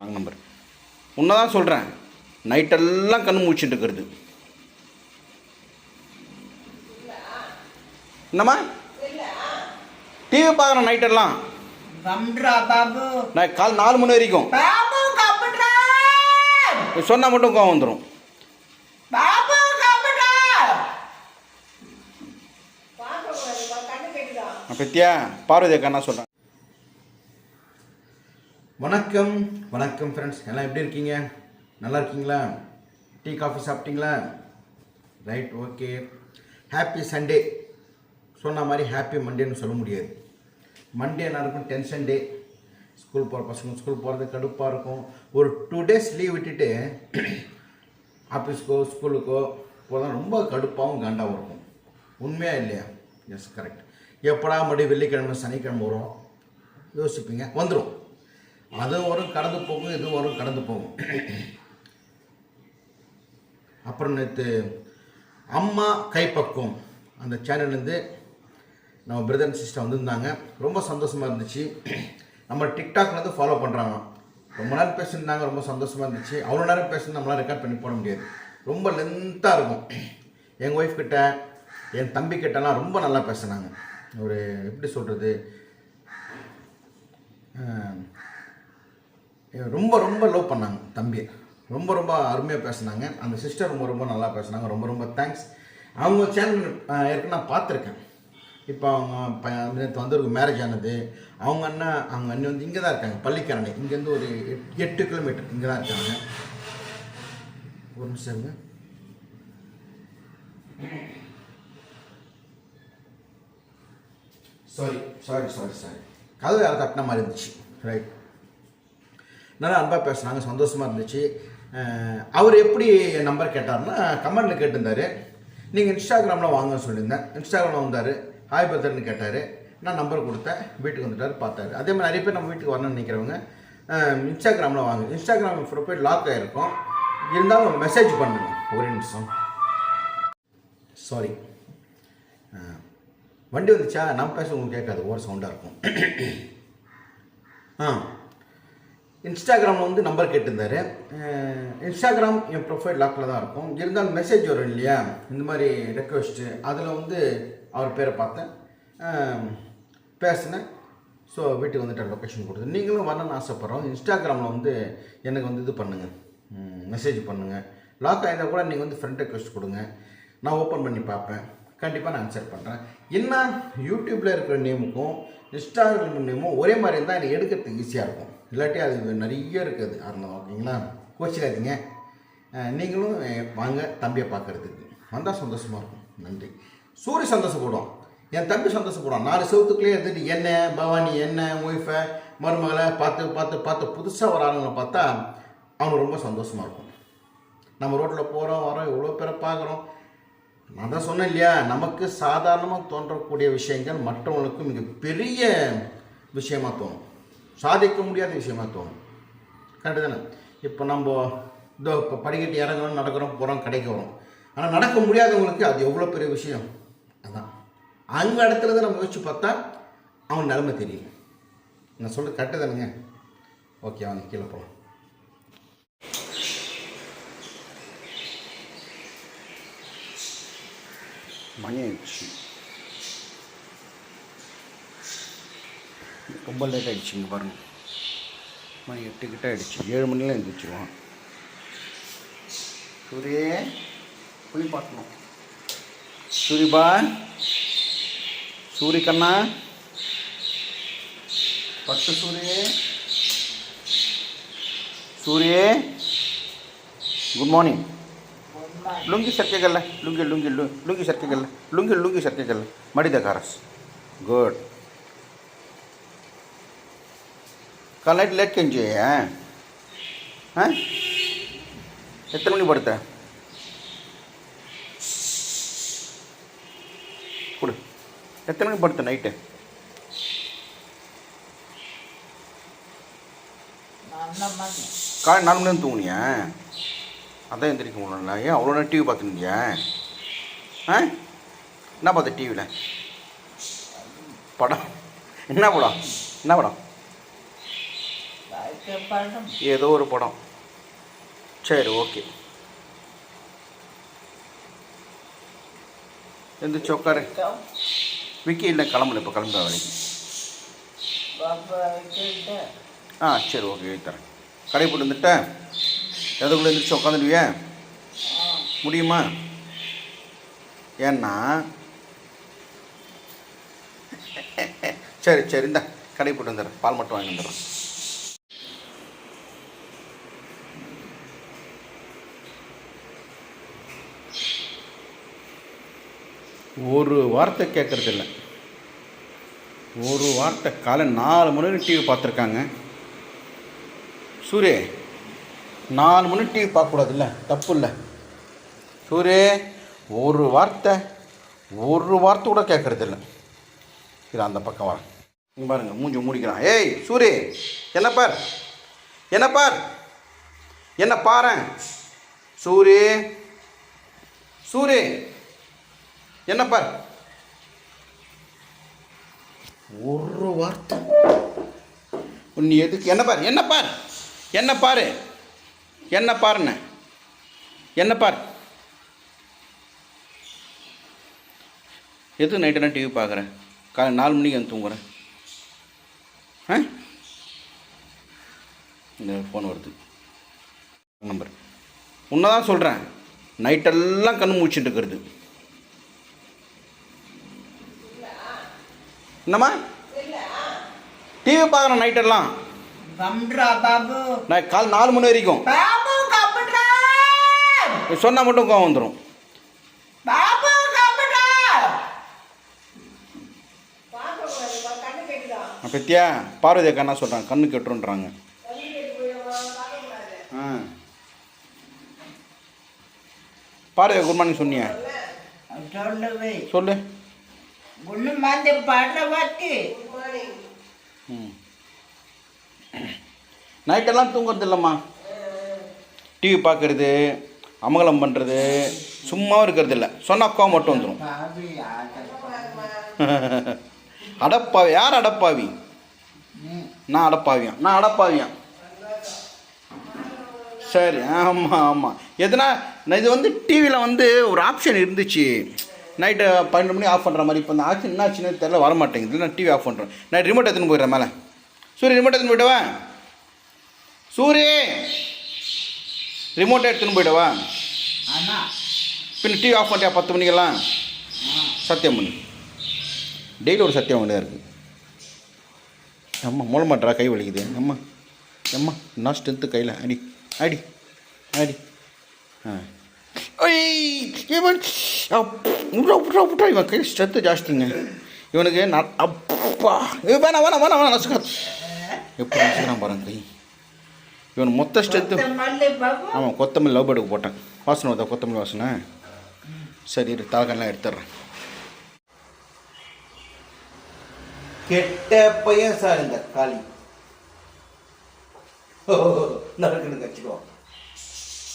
Wrong number உன்னை தான் சொல்கிறேன் நைட்டெல்லாம் கண்ணு மூச்சுட்டு இருக்கிறது. என்னம்மா? டிவி பார்க்குறேன் நைட்டெல்லாம் நான் கால் நாலு மணி வரைக்கும். சொன்னால் மட்டும் கோவம் வந்துடும் பத்தியா? பார்வதி அக்கா என்ன சொல்கிறேன் வணக்கம் வணக்கம் ஃப்ரெண்ட்ஸ் எல்லாம் எப்படி இருக்கீங்க? நல்லா இருக்கீங்களா? டீ காஃபி சாப்பிட்டீங்களா? ரைட் ஓகே ஹாப்பி சண்டே சொன்ன மாதிரி ஹாப்பி மண்டேன்னு சொல்ல முடியாது. மண்டே என்ன இருக்கும் டென்ஷன் டே ஸ்கூல் போகிற பசங்க ஸ்கூல் போகிறது கடுப்பாக இருக்கும். ஒரு டூ டேஸ் லீவ் விட்டுட்டு ஆஃபீஸ்க்கோ ஸ்கூலுக்கோ போதான் ரொம்ப கடுப்பாகவும் காண்டாகவும் இருக்கும். உண்மையாக இல்லையா? எஸ் கரெக்ட் எப்படா மறுபடியும் வெள்ளிக்கிழமை சனிக்கிழமை வரும்? யோசிப்பீங்க. வந்துடும் அது வரும் கடந்து போகும் இது வரும் கடந்து போகும். அப்புறம் நேற்று அம்மா கைப்பக்குவம். அந்த சேனல்லேருந்து நம்ம பிரதர் அண்ட் சிஸ்டர் வந்திருந்தாங்க. ரொம்ப சந்தோஷமாக இருந்துச்சு. நம்ம டிக்டாக்லேருந்து ஃபாலோ பண்ணுறாங்க ரொம்ப நேரம் பேசியிருந்தாங்க ரொம்ப சந்தோஷமாக இருந்துச்சு. அவ்வளோ நேரம் பேசி நம்மளால் ரெக்கார்ட் பண்ணி போட முடியாது. ரொம்ப லென்த்தாக இருக்கும். எங்கள் ஒய்ஃப் கிட்ட என் தம்பி கிட்டலாம் ரொம்ப நல்லா பேசுனாங்க. ஒரு எப்படி சொல்கிறது ரொம்ப ரொம்ப லவ் பண்ணாங்க தம்பி. ரொம்ப ரொம்ப அருமையாக பேசினாங்க. அந்த சிஸ்டர் ரொம்ப ரொம்ப நல்லா பேசுனாங்க. ரொம்ப ரொம்ப தேங்க்ஸ் அவங்க சேனல் ஏற்கனவே நான் பார்த்துருக்கேன். இப்போ அவங்க நேற்று வந்து ஒரு மேரேஜ் ஆனது. அவங்க அண்ணா அவங்க அண்ணன் வந்து இங்கே தான் இருக்காங்க பள்ளிக்கரணை இங்கேருந்து ஒரு எட்- எட்டு கிலோமீட்டர் இங்கே தான் இருக்காங்க. ஒரு நிமிஷம் சாரி சாரி சாரி சாரி கதவு யாரும் தட்டின மாதிரி இருந்துச்சு. ரைட் நல்லா அன்பாக பேசுனாங்க சந்தோஷமாக இருந்துச்சு. அவர் எப்படி என் நம்பர் கேட்டார்னா கமெண்டில் கேட்டிருந்தாரு. நீங்கள் இன்ஸ்டாகிராமில் வாங்கன்னு சொல்லியிருந்தேன். இன்ஸ்டாகிராமில் வந்தார். ஹாய் பிரதர்னு கேட்டார். நான் நம்பர் கொடுத்தேன். வீட்டுக்கு வந்துட்டார் பார்த்தாரு. அதே மாதிரி நிறைய பேர் நம்ம வீட்டுக்கு வரணும்னு நினைக்கிறவங்க இன்ஸ்டாகிராமில் வாங்க. இன்ஸ்டாகிராம் ப்ரொஃபைல் லாக் ஆகிருக்கும் இருந்தாலும் மெசேஜ் பண்ணுங்க. ஒரே நிமிஷம். சாரி வண்டி வந்துச்சா? நான் பேச உங்களுக்கு கேட்காது. ஓவர் சவுண்டாக இருக்கும். ஆ. இன்ஸ்டாகிராமில் வந்து நம்பர் கேட்டிருந்தார். இன்ஸ்டாகிராம் என் ப்ரொஃபைல் லாக்கில் தான் இருக்கும். இருந்தாலும் மெசேஜ் வரும் இல்லையா? இந்த மாதிரி ரெக்வெஸ்ட்டு அதில் வந்து அவர் பேரை பார்த்தேன். பேசினேன். ஸோ வீட்டுக்கு வந்துட்டு லொக்கேஷன் கொடுத்து நீங்களும் வரணும்னு ஆசைப்பட்றோம். இன்ஸ்டாகிராமில் வந்து எனக்கு வந்து இது பண்ணுங்கள் மெசேஜ் பண்ணுங்கள் லாக் ஆகிருந்தால் கூட நீங்கள் வந்து ஃப்ரெண்ட் ரெக்வெஸ்ட் கொடுங்க. நான் ஓப்பன் பண்ணி பார்ப்பேன். கண்டிப்பாக நான் ஆன்சர் பண்ணுறேன் என்ன? யூடியூப்பில் இருக்கிற நேமுக்கும் இன்ஸ்டாகிராம் நேமும் ஒரே மாதிரி இருந்தால் எனக்கு எடுக்கிறதுக்கு ஈஸியாக இருக்கும். இல்லாட்டி அது நிறைய இருக்குது. அருணம் ஓகேங்களா? கோச்சிடாதீங்க நீங்களும் வாங்க தம்பியை பார்க்கறதுக்கு. வந்தால் சந்தோஷமாக இருக்கும். நன்றி. சூரிய சந்தோஷப்படும் என் தம்பி சந்தோஷப்படும் நாலு செவத்துக்குள்ளேயே இருந்துட்டு என்ன பவானி என்ன ஒய்ஃபை மருமகளை பார்த்து பார்த்து பார்த்து புதுசாக வர ஆளுங்களை பார்த்தா அவனுக்கு ரொம்ப சந்தோஷமாக இருக்கும். நம்ம ரோட்டில் போகிறோம் வரோம் எவ்வளோ பேரை பார்க்குறோம். நான் தான் சொன்னேன் இல்லையா நமக்கு சாதாரணமாக தோன்றக்கூடிய விஷயங்கள் மற்றவங்களுக்கும் மிக பெரிய விஷயமாக தோணும். சாதிக்க முடியாத விஷயமா தோணும். கரெக்டு தானே? இப்போ நம்ம இதோ இப்போ படிக்கட்டு இறங்குறோம் நடக்கிறோம் போகிறோம் கடைக்கு வரோம். ஆனால் நடக்க முடியாதவங்களுக்கு அது எவ்வளோ பெரிய விஷயம்? அதான். அங்கே இடத்துல தான் நம்ம யோசிச்சு பார்த்தா அவன் நிலைமை தெரியும் நான் சொல்கிறது கரெக்டு தானுங்க? ஓகே அவங்க கீழே போகலாம் மணி ஆயிடுச்சு. ரொம்ப லேட் ஆகிடுச்சு இங்கே பாருங்க மணி எட்டு கிட்ட ஆயிடுச்சு ஏழு மணிலாம் எழுந்திரிச்சிருவான் சூரியே போய் பார்க்கணும் சூரிபா சூரி கண்ணா பட்டு சூரியே சூரியே ಗುಡ್ ಮಾರ್ನಿಂಗ್ ಲುಂಗಿ ಸರ್ಕೆಗಲ್ಲ ಲುಂಗಿ ಲುಂಗಿ ಲು- ಲುಂಗಿ ಸರ್ಕೆಗಲ್ಲ ಲುಂಗಿ ಲುಂಗಿ ಸರ್ಕೆಗಲ್ಲ ಮಾಡಿದ ಕಾರಸ್ ಗುಡ್ கால் நைட் லேட் கெஞ்சி ஆ? எத்தனை மணி படுத்த? கொடு. எத்தனை மணி படுத்த நைட்டு காலை நாலு மணி தூங்குனியா? அதான் எந்திரிக்க முடியல. ஏன் அவ்வளோ நேரம் டிவி பார்த்துருந்தியா? ஆ? என்ன பார்த்த டிவியில் படம். என்ன படம்? என்ன படம்? ஏதோ ஒரு படம். சரி ஓகே. எந்திரிச்சு உட்காரு விக்கி? இல்லை கிளம்பல இப்போ கிளம்புற வரைக்கும் ஆ சரி ஓகே தரேன். கடை போட்டு வந்துட்டேன். எதுக்குள்ளே எந்திரிச்சு உட்காந்துடுவியா முடியுமா? ஏன்னா? சரி சரி இந்த கடை போட்டு வந்துடுறேன். பால் மட்டும் வாங்கி வந்துடுறேன். ஒரு வார்த்தை கேட்கறதில்ல ஒரு வார்த்தை காலை நாலு மணி டிவி பார்த்துருக்காங்க. சூரிய நாலு மணி டிவி பார்க்கக்கூடாதுல்ல? தப்பு இல்லை சூரிய ஒரு வார்த்தை ஒரு வார்த்தை கூட கேட்கறதில்ல இது அந்த பக்கம் வரேன் இங்கே பாருங்க மூஞ்சி மூடிக்கிறான். ஏய் சூரிய என்ன பார்? என்ன பார்? என்ன பாரேன் சூரிய சூரிய என்ன பார்? ஒரு வார்த்தை. நீ எதுக்கு? என்ன பார்? என்ன பார்? என்ன பாரு? என்ன பாருண்ண என்ன பார்? எது நைட்டு நான் டிவி பார்க்குறேன் காலை நாலு மணிக்கு வந்து தூங்குறேன் ஆ? இந்த ஃபோன் வருது. நம்பர் உன்னை தான் சொல்கிறேன் நைட்டெல்லாம் கண்ணு மூச்சுட்டு இருக்கிறது. என்னம்மா? டிவி பார்க்குறேன் நைட்டெல்லாம் நான் கால் நாலு மணி வரைக்கும். சொன்னால் மட்டும் கோவம் வந்துடும் பத்தியா பார்வதி அக்கா என்ன சொல்கிறாங்க கண்ணு கெட்டுருன்றாங்க. ஆ. பார்வதி குட் மார்னிங் சொன்னியா. சொல்லு. ஒண்ணு மாதிரி பாடுற பாட்டு. ம். நைட்டெல்லாம் தூங்குறது இல்லைம்மா. டிவி பார்க்குறது அமங்கலம் பண்ணுறது சும்மாவும் இருக்கிறது இல்லை. சொன்னால் கோவம் மட்டும் வந்துடும் அடப்பாவி. யார் அடப்பாவி? நான் அடப்பாவியான் நான் அடப்பாவியான் சரி ஆமாம் ஆமாம் எதுனா நான் இது வந்து டிவியில் வந்து ஒரு ஆப்ஷன் இருந்துச்சு. நைட்டு பன்னெண்டு மணி ஆஃப் பண்ணுற மாதிரி இப்போ அந்த ஆப்ஷன் என்ன ஆச்சுன்னு தெரியல வர மாட்டேங்குது நான் டிவி ஆஃப் பண்ணுறேன் நைட் ரிமோட் எடுத்துன்னு போயிடுறேன் மேலே. சூரிய ரிமோட் எடுத்துன்னு போயிட்டவா? சூரிய! ரிமோட்டை எடுத்துன்னு போயிடவா ஆனா பின்ன டிவி ஆஃப் பண்ணிட்டியா? பத்து மணிக்கெல்லாம்? சத்தியம் பண்ணு. டெய்லி ஒரு சத்தியம் வேண்டியதாக இருக்குது அம்மா மூல மாட்டா கை வலிக்குது. அம்மா அம்மா நான் ஸ்ட்ரென்த்து கையில்? அடி அடி அடி. ஆ. ஐய், இவன் அப், விட்றா விட்றா விட்றா இவன் கை ஸ்ட்ரென்த்து ஜாஸ்திங்க இவனுக்கு நான் அப்பா. ஏய், வேணாம் வேணாம் வேணாம் வேணாம் நசுக்கா எப்படி நசுக்கிறான் பாருங்க கை இவன் மொத்த ஸ்ட்ரென்த்து ஆமாம் கொத்தமல்லி லவ் பேர்டுக்கு போட்டேன். வாசனை வருதா கொத்தமல்லி வாசனை? சரி இரு தலைக்கெல்லாம் எடுத்துட்றேன். கெட்ட பையன் சார் இந்த காளி. நறுக்குன்னு கச்சிக்கோ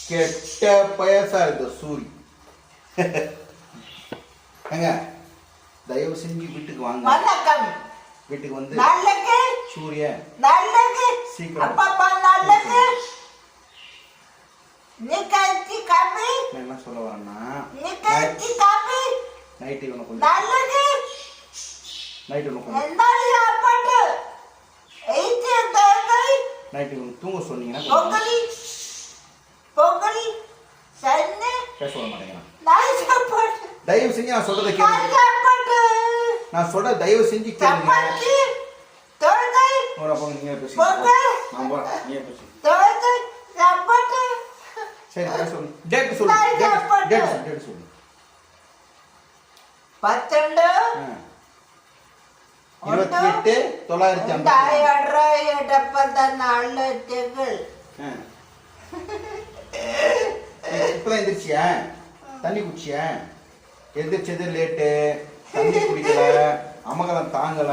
கெட்ட பையன் சார் இந்த சூரி. ஏங்க தயவு செஞ்சு வீட்டுக்கு வாங்க. வணக்கம். வீட்டுக்கு வந்து நல்லது. சூரிய நல்லது. சீக்கிரம். அப்பப்பா நல்லது. நீ கழிச்சு காப்பி நான் என்ன சொல்ல வரேன்னா நீ கழிச்சு காப்பி நைட்டு இவனை கொஞ்சம் நல்லது. நைட்டு இவனை கொஞ்சம் என்னடி சாப்பாடு எயித்து நைட்டு இவனை தூங்க சொன்னீங்கன்னா கொஞ்சம் பொங்கலி சன்னு பேச விட மாட்டேங்கிறான். நாய் சாப்பாடு. தயவு செஞ்சு நான் சொல்றதை நாய் கேளுங்க சாப்பாடு. நான் சொல்ற தயவு செஞ்சு கேளுங்க. சப்பாத்தி தொழுதை ஒரு அப்போ நீங்க பேசுங்க போங்க. நான் போறேன் நீங்க பேசுங்க தொழுதை சாப்பாடு. சரி பேச சொல்லு. டேட் சொல்லு. டேட் சாப்பாடு. டேட் சொல்லு டேட் சொல்லு. பத்தொண்டு ஆ. இருபத்தி எட்டு தொள்ளாயிரத்தி ஐம்பத்தி தாயடுற எடப்பத ஆ. இப்பதான் எந்திரிச்சியா? தண்ணி குடிச்சியா? எந்திரிச்சது லேட்டு தண்ணி குடிக்கல அமகலம் தாங்கல.